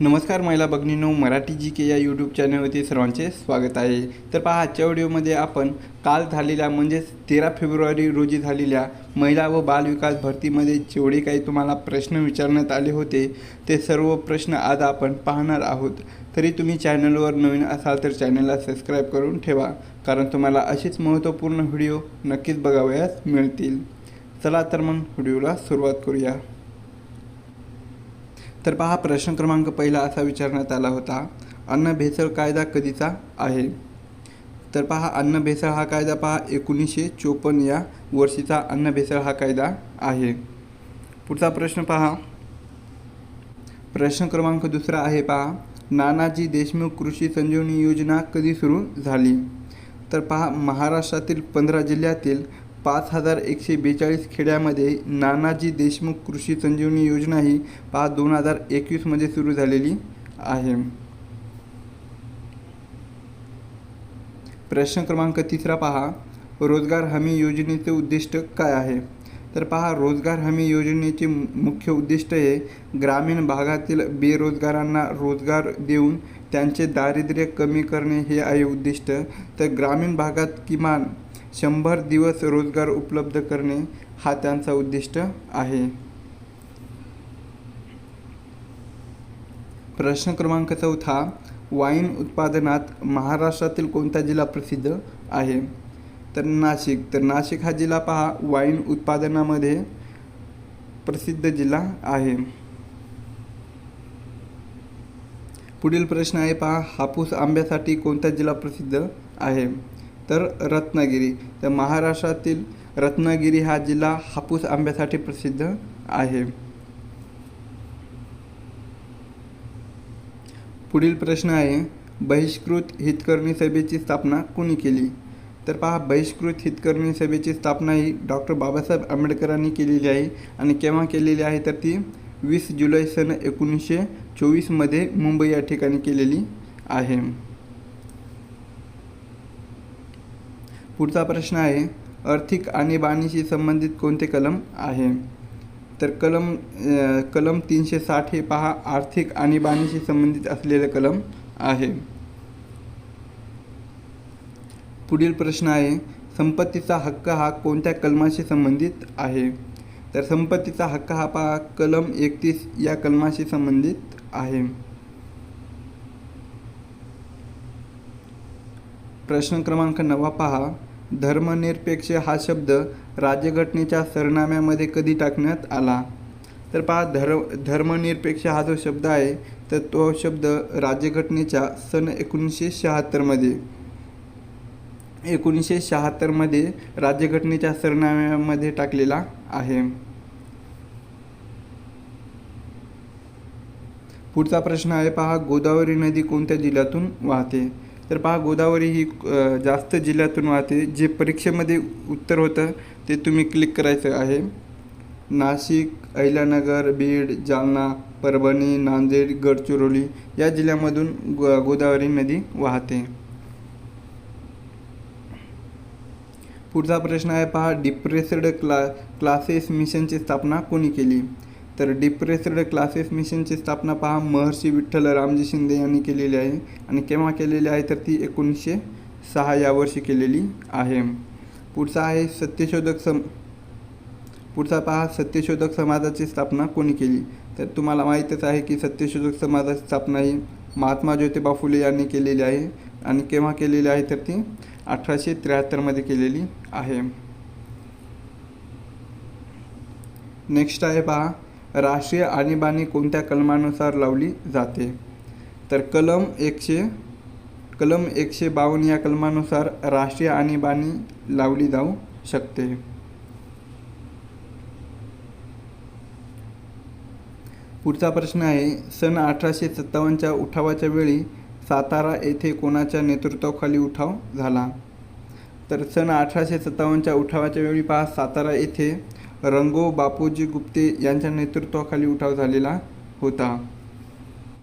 नमस्कार महिला भगिनींनो मराठी जी के या यूट्यूब चॅनलवरती सर्वांचे स्वागत आहे. तर पहा आजच्या व्हिडिओमध्ये आपण काल झालेल्या म्हणजेच तेरा फेब्रुवारी रोजी झालेल्या महिला व बालविकास भरतीमध्ये जेवढे काही तुम्हाला प्रश्न विचारण्यात आले होते ते सर्व प्रश्न आज आपण पाहणार आहोत. तरी तुम्ही चॅनलवर नवीन असाल तर चॅनलला सबस्क्राईब करून ठेवा कारण तुम्हाला अशीच महत्त्वपूर्ण व्हिडिओ नक्कीच बघावयास मिळतील. चला तर मग व्हिडिओला सुरुवात करूया. तर पहा प्रश्न क्रमांक पहिला असा विचारण्यात आला होता अन्न भेसळ कायदा कधीचा आहे? तर पहा अन्न भेसळ हा कायदा पहा एकोणीसशे चोपन्न या वर्षीचा अन्न भेसळ हा कायदा आहे. पुढचा प्रश्न पहा. प्रश्न क्रमांक दुसरा आहे पहा नानाजी देशमुख कृषी संजीवनी योजना कधी सुरू झाली? तर पहा महाराष्ट्रातील पंधरा जिल्ह्यातील पाच हजार एकशे बेचाळीस खेड्यामध्ये नानाजी देशमुख कृषी संजीवनी योजना ही पहा दोन हजार एकवीसमध्ये सुरू झालेली आहे. प्रश्न क्रमांक तिसरा पहा. रोजगार हमी योजनेचे उद्दिष्ट काय आहे? तर पहा रोजगार हमी योजनेचे मुख्य उद्दिष्ट हे ग्रामीण भागातील बेरोजगारांना रोजगार देऊन त्यांचे दारिद्र्य कमी करणे हे आहे उद्दिष्ट. तर ग्रामीण भागात किमान शंभर दिवस रोजगार उपलब्ध करणे हा त्यांचा उद्दिष्ट आहे. प्रश्न क्रमांक चौथा वाईन उत्पादनात महाराष्ट्रातील कोणता जिल्हा प्रसिद्ध आहे? तर नाशिक. तर नाशिक हा जिल्हा पहा वाईन उत्पादनामध्ये प्रसिद्ध जिल्हा आहे. पुढील प्रश्न आहे पहा हापूस आंब्यासाठी कोणता जिल्हा प्रसिद्ध आहे? तर रत्नागिरी. तर महाराष्ट्रातील रत्नागिरी हा जिल्हा हापूस आंब्यासाठी प्रसिद्ध आहे. पुढील प्रश्न आहे बहिष्कृत हितकर्णी सभेची स्थापना कोणी केली? तर पहा बहिष्कृत हितकर्णी सभेची स्थापना ही डॉक्टर बाबासाहेब आंबेडकरांनी केलेली आहे आणि केव्हा केलेली आहे? तर ती वीस जुलै सन एकोणीसशे चोवीसमध्ये मुंबई या ठिकाणी केलेली आहे. पुढचा प्रश्न आहे आर्थिक आणीबाणीशी संबंधित कोणते कलम आहे? तर कलम कलम तीनशे साठ हे पहा आर्थिक आणीबाणीशी संबंधित असलेले कलम आहे. पुढील प्रश्न आहे संपत्तीचा हक्क हा कोणत्या कलमाशी संबंधित आहे? तर संपत्तीचा हक्क हा पहा कलम एकतीस या कलमाशी संबंधित आहे. प्रश्न क्रमांक नवा पहा धर्मनिरपेक्ष हा शब्द राज्यघटनेच्या सरनाम्यामध्ये कधी टाकण्यात आला? तर पहा धर्म धर्मनिरपेक्ष हा जो शब्द आहे तर तो शब्द राज्यघटनेच्या सन एकोणीसशे शहात्तरमध्ये. एकोणीसशे शहात्तरमध्ये राज्यघटनेच्या सरनाम्यामध्ये टाकलेला आहे. पुढचा प्रश्न आहे पहा गोदावरी नदी कोणत्या जिल्ह्यातून वाहते? तर पहा गोदावरी ही जास्त जिल्ह्यातून वाहते. जे परीक्षेमध्ये उत्तर होतं ते तुम्ही क्लिक करायचं आहे. नाशिक अहिल्यानगर बीड जालना परभणी नांदेड गडचिरोली या जिल्ह्यामधून गो गोदावरी नदी वाहते. पुढचा प्रश्न आहे पहा डिप्रेस्ड क्ला क्लासेस मिशनची स्थापना कोणी केली? तर डिप्रेस्ड क्लासेस मिशनची स्थापना पहा. महर्षी विठ्ठल रामजी शिंदे यांनी केलेली आहे. आणि केव्हा केलेली आहे? तर ती एकोणीसशे सहा या वर्षी केलेली आहे. पुढचा आहे सत्यशोधक सम पुढचा पहा. सत्यशोधक समाजाची स्थापना कोणी केली? तर तुम्हाला माहीतच आहे की सत्यशोधक समाजाची स्थापना ही महात्मा ज्योतिबा फुले यांनी केलेली आहे. आणि केव्हा केलेली आहे? तर ती अठराशे त्र्याहत्तरमध्ये केलेली आहे. नेक्स्ट आहे पहा. राष्ट्रीय आणीबाणी कोणत्या कलमानुसार लावली जाते? तर कलम एकशे कलम एकशे बावन्न या कलमानुसार राष्ट्रीय आणीबाणी लावली जाऊ शकते. पुढचा प्रश्न आहे सन अठराशे सत्तावन्नच्या उठावाच्या वेळी सातारा येथे कोणाच्या नेतृत्वाखाली उठाव झाला? तर सन अठराशे सत्तावन्नच्या उठावाच्या वेळी पहा सातारा येथे रंगो बापूजी गुप्ते यांच्या नेतृत्वाखाली उठाव झालेला होता.